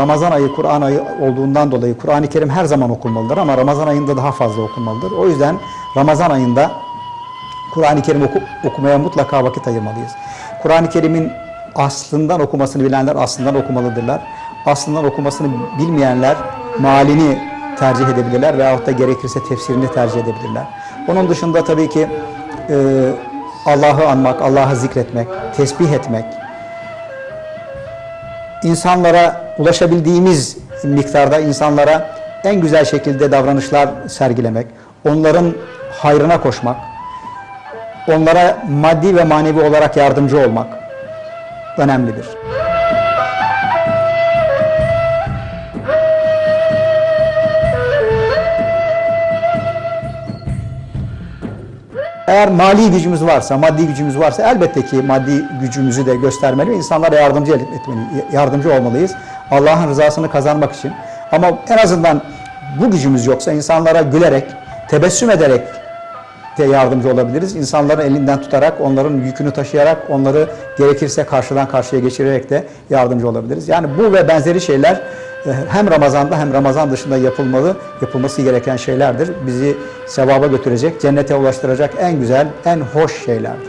Ramazan ayı Kur'an ayı olduğundan dolayı Kur'an-ı Kerim her zaman okunmalıdır ama Ramazan ayında daha fazla okunmalıdır. O yüzden Ramazan ayında Kur'an-ı Kerim oku- okumaya mutlaka vakit ayırmalıyız. Kur'an-ı Kerim'in aslından okumasını bilenler aslından okumalıdırlar. Aslından okumasını bilmeyenler malini tercih edebilirler veyahut da gerekirse tefsirini tercih edebilirler. Onun dışında tabii ki e, Allah'ı anmak, Allah'ı zikretmek, tesbih etmek, insanlara ulaşabildiğimiz miktarda insanlara en güzel şekilde davranışlar sergilemek, onların hayrına koşmak, onlara maddi ve manevi olarak yardımcı olmak önemlidir. Eğer mali gücümüz varsa, maddi gücümüz varsa elbette ki maddi gücümüzü de göstermeli ve insanlara yardımcı etmeli, yardımcı olmalıyız. Allah'ın rızasını kazanmak için. Ama en azından bu gücümüz yoksa insanlara gülerek, tebessüm ederek de yardımcı olabiliriz. İnsanların elinden tutarak, onların yükünü taşıyarak, onları gerekirse karşıdan karşıya geçirerek de yardımcı olabiliriz. Yani bu ve benzeri şeyler e, hem Ramazan'da hem Ramazan dışında yapılmalı, yapılması gereken şeylerdir. Bizi sevaba götürecek, cennete ulaştıracak en güzel, en hoş şeylerdir.